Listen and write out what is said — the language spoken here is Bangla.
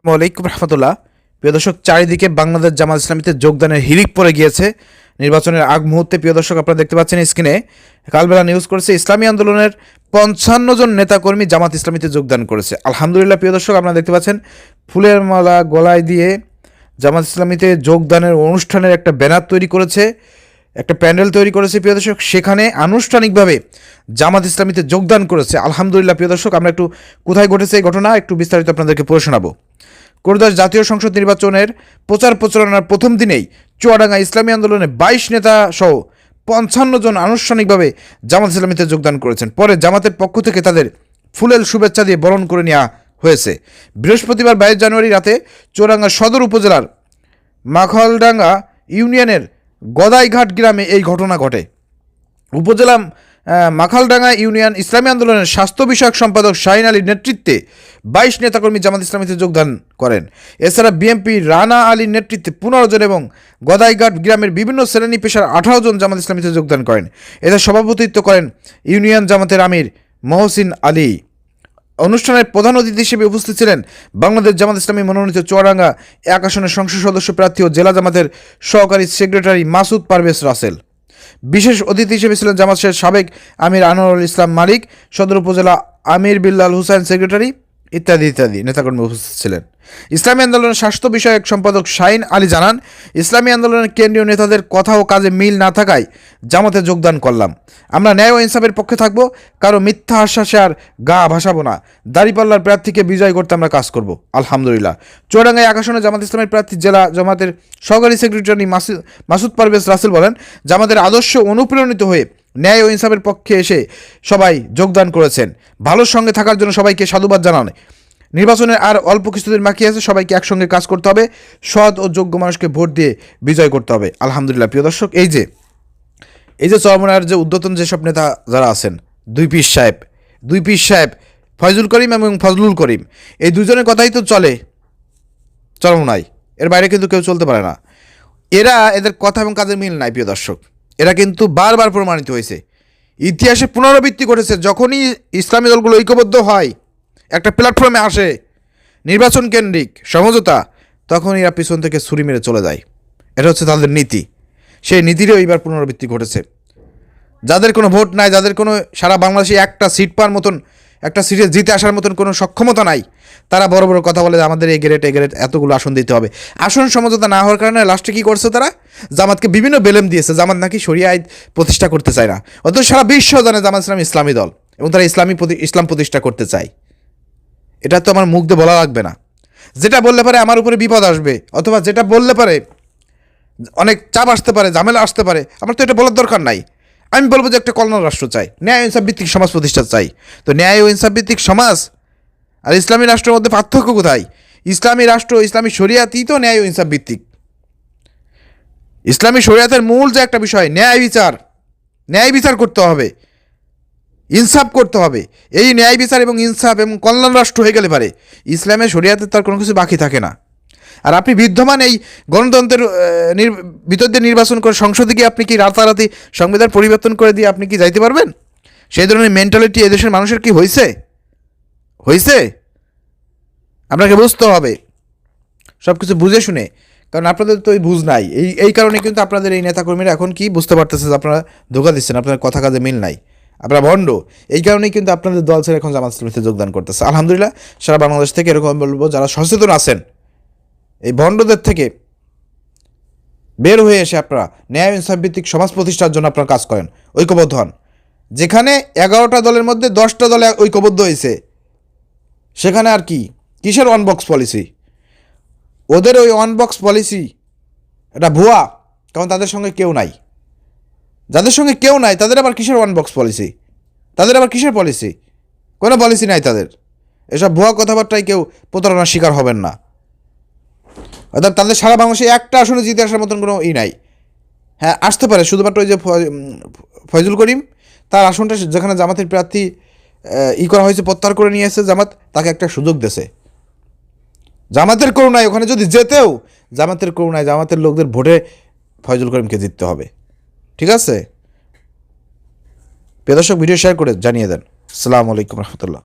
আসসালামু আলাইকুম রহমতুল্লাহ। প্রিয় দর্শক, চারিদিকে বাংলাদেশ জামাত ইসলামীতে যোগদানের হিরিক পড়ে গিয়েছে। নির্বাচনের আগ মুহূর্তে প্রিয় দর্শক, আপনারা দেখতে পাচ্ছেন স্ক্রিনে কালবেলা নিউজ করেছে, ইসলামী আন্দোলনের পঞ্চান্ন জন নেতাকর্মী জামাত ইসলামীতে যোগদান করেছে। আলহামদুলিল্লাহ, প্রিয় দর্শক, আপনারা দেখতে পাচ্ছেন ফুলের মালা গলায় দিয়ে জামাত ইসলামীতে যোগদানের অনুষ্ঠানের একটা ব্যানার তৈরি করেছে, একটা প্যান্ডেল তৈরি করেছে, প্রিয় দর্শক। সেখানে আনুষ্ঠানিকভাবে জামাত ইসলামীতে যোগদান করেছে। আলহামদুলিল্লাহ, প্রিয় দর্শক, আমরা একটু কোথায় ঘটেছে এই ঘটনা, একটু বিস্তারিত আপনাদেরকে পড়ে শোনাবো। কোরদাস জাতীয় সংসদ নির্বাচনের প্রচার প্রচারণার প্রথম দিনেই চুয়াডাঙ্গা ইসলামী আন্দোলনে বাইশ নেতা সহ পঞ্চান্ন জন আনুষ্ঠানিকভাবে জামাত ইসলামীতে যোগদান করেছেন। পরে জামাতের পক্ষ থেকে তাদের ফুলেল শুভেচ্ছা দিয়ে বরণ করে নেওয়া হয়েছে। বৃহস্পতিবার বাইশ জানুয়ারি রাতে চুয়াডাঙ্গা সদর উপজেলার মাখলডাঙ্গা ইউনিয়নের গদাইঘাট গ্রামে এই ঘটনা ঘটে। উপজেলা মাখালডাঙ্গা ইউনিয়ন ইসলামী আন্দোলনের স্বাস্থ্য বিষয়ক সম্পাদক শাহিন আলীর নেতৃত্বে বাইশ নেতাকর্মী জামাত ইসলামীতে যোগদান করেন। এছাড়া বিএনপি রানা আলীর নেতৃত্বে পনেরো জন এবং গদাইঘাট গ্রামের বিভিন্ন শ্রেণি পেশার আঠারো জন জামাত ইসলামীতে যোগদান করেন। এতে সভাপতিত্ব করেন ইউনিয়ন জামাতের আমির মহসিন আলী। অনুষ্ঠানের প্রধান অতিথি হিসেবে উপস্থিত ছিলেন বাংলাদেশ জামাত ইসলামী মনোনীত চুয়াডাঙ্গা এক আসনের সংসদ সদস্য প্রার্থী ও জেলা জামাতের সহকারী সেক্রেটারি মাসুদ পারভেজ রাসেল। বিশেষ অতিথি হিসেবে ছিলেন জামাত সাবেক আমির আনোয়ারুল ইসলাম মালিক, সদর উপজেলা আমির বিল্লাল হুসাইন সেক্রেটারি ইত্যাদি ইত্যাদি। নেতাকর্মী উপস্থিত ছিলেন। ইসলামী আন্দোলনের স্বাস্থ্য বিষয়ক সম্পাদক শাহিন আলী জানান, ইসলামী আন্দোলনের কেন্দ্রীয় নেতাদের কথা ও কাজে মিল না থাকায় জামাতে যোগদান করলাম। আমরা ন্যায় ও ইনসাফের পক্ষে থাকব, কারও মিথ্যা আশ্বাসে আর গা ভাসাবো না। দাড়িপাল্লার প্রার্থীকে বিজয় করতে আমরা কাজ করব। আলহামদুলিল্লাহ। চুয়াডাঙ্গায় আকাশনে জামাত ইসলামের প্রার্থী জেলা জামাতের সহকারী সেক্রেটারি মাসুদ পারভেজ রাসেল বলেন, জামাতের আদর্শ অনুপ্রেরণিত হয়ে ন্যায় ও ইনসাফের পক্ষে এসে সবাই যোগদান করেছেন। ভালোর সঙ্গে থাকার জন্য সবাইকে সাধুবাদ জানান। নির্বাচনের আর অল্প কিছুদিন বাকি আছে, সবাইকে একসঙ্গে কাজ করতে হবে। সৎ ও যোগ্য মানুষকে ভোট দিয়ে বিজয় করতে হবে। আলহামদুলিল্লাহ, প্রিয় দর্শক, এই যে এই যে চরমনার যে উদ্যতন যেসব নেতা যারা আছেন, দুই পিস সাহেব, দুই পিস সাহেব, ফয়জুল করিম এবং ফজলুল করিম, এই দুজনের কথাই তো চলে চরমনাই এর বাইরে কিন্তু কেউ চলতে পারে না। এরা এদের কথা এবং কাজের মিল নাই, প্রিয় দর্শক। এরা কিন্তু বারবার প্রমাণিত হয়েছে। ইতিহাসে পুনরাবৃত্তি ঘটেছে যখনই ইসলামী দলগুলো ঐক্যবদ্ধ হয়, একটা প্ল্যাটফর্মে আসে, নির্বাচন কেন্দ্রিক সমঝোতা তখন এরা পিছন থেকে ছুরি মেরে চলে যায়। এটা হচ্ছে তাদের নীতি। সেই নীতিরও এইবার পুনরাবৃত্তি ঘটেছে। যাদের কোনো ভোট নাই, যাদের কোনো সারা বাংলাদেশে একটা সিট পাওয়ার মতন একটা সিটে জিতে আসার মতন কোনো সক্ষমতা নাই। তারা বড় বড় কথা বলে যে আমাদের এই গ্রেট এ গ্রেড এতগুলো আসন দিতে হবে। আসন সমঝোতা না হওয়ার কারণে লাস্টে কী করছে তারা? জামাতকে বিভিন্ন বেলেম দিয়েছে। জামাত নাকি শরিয়া আইন প্রতিষ্ঠা করতে চায় না। অথচ সারা বিশ্ব জানে জামাত ইসলাম ইসলামী দল এবং তারা ইসলামী ইসলাম প্রতিষ্ঠা করতে চায়। এটা তো আমার দিয়ে বলা লাগবে না। যেটা বললে পারে আমার উপরে বিপদ আসবে। অথবা যেটা বললে পারে অনেক চাপ আসতে পারে, ঝামেলা আসতে পারে। আমার তো এটা বলার দরকার নাই। আমি বলব যে একটা কল্যাণ রাষ্ট্র চাই। ন্যায় ইনসাফ ভিত্তিক সমাজ প্রতিষ্ঠা চাই। তো ন্যায় ও ইনসাফ ভিত্তিক সমাজ আর ইসলামী রাষ্ট্রের মধ্যে পার্থক্য কোথায়? ইসলামী রাষ্ট্র, ইসলামী শরিয়াতই তো ন্যায় ও ইনসাফ ভিত্তিক। ইসলামী শরিয়াতের মূল যে একটা বিষয়, ন্যায় বিচার। ন্যায় বিচার করতে হবে। ইনসাফ করতে হবে। এই ন্যায় বিচার এবং ইনসাফ এবং কল্যাণ রাষ্ট্র হয়ে গেলে পারে। ইসলামের শরিয়াতে তার কোনো কিছু বাকি থাকে না। আর আপনি বিদ্যমান এই গণতন্ত্রের আহ, নির- ভিতর নির্বাচন করে সংসদে গিয়ে আপনি কি রাতারাতি সংবিধান পরিবর্তন করে দিয়ে আপনি কি যাইতে পারবেন? সেই ধরনের মেন্টালিটি এদেশের মানুষের কি হয়েছে হয়েছে আপনাকে বুঝতে হবে। সব কিছু বুঝে শুনে। কারণ আপনাদের তো ওই বুঝ নাই। এই এই কারণে কিন্তু আপনাদের এই নেতাকর্মীরা এখন কি বুঝতে পারতেছে যে আপনারা ধোকা দিচ্ছেন আপনার কথা কাজে মিল নাই। আপনারা ভণ্ড। এই কারণেই কিন্তু আপনাদের দল ছেড়ে এখন জামাত ইসলামীতে যোগদান করতেছে। আলহামদুলিল্লাহ সারা বাংলাদেশ থেকে এরকম বলব যারা সচেতন আছেন এই ভণ্ডদের থেকে বের হয়ে এসে আপনারা ন্যায় ইনসাফ ভিত্তিক সমাজ প্রতিষ্ঠার জন্য আপনারা কাজ করেন, ঐক্যবদ্ধ হন। যেখানে এগারোটা দলের মধ্যে দশটা দলে ঐক্যবদ্ধ হয়েছে, সেখানে আর কি? কিসের ওয়ান বক্স পলিসি ওদের ওই ওয়ান বক্স পলিসি এটা ভুয়া, কারণ তাদের সঙ্গে কেউ নাই। যাদের সঙ্গে কেউ নাই, তাদের আবার কিসের ওয়ান বক্স পলিসি তাদের আবার কিসের পলিসি কোনো পলিসি নাই তাদের। এসব ভুয়া কথাবার্তায় কেউ প্রতারণার শিকার হবেন না। অর্থাৎ তাদের সারা বাংলাদেশে একটা আসনে জিতে আসার মতন কোনো ই নাই। হ্যাঁ আসতে পারে, শুধুমাত্র ওই যে ফয়জুল করিম, তার আসনটা যেখানে জামাতের প্রার্থী ই করা হয়েছে, প্রত্যাহার করে নিয়ে এসেছে, জামাত তাকে একটা সুযোগ দেছে। জামাতের করুণায় ওখানে যদি যেতেও, জামাতের করুণায় জামাতের লোকদের ভোটে ফয়জুল করিমকে জিততে হবে। ঠিক আছে? প্রিয় দর্শক ভিডিও শেয়ার করে জানিয়ে দেন। আসসালামু আলাইকুম রহমতুল্লাহ।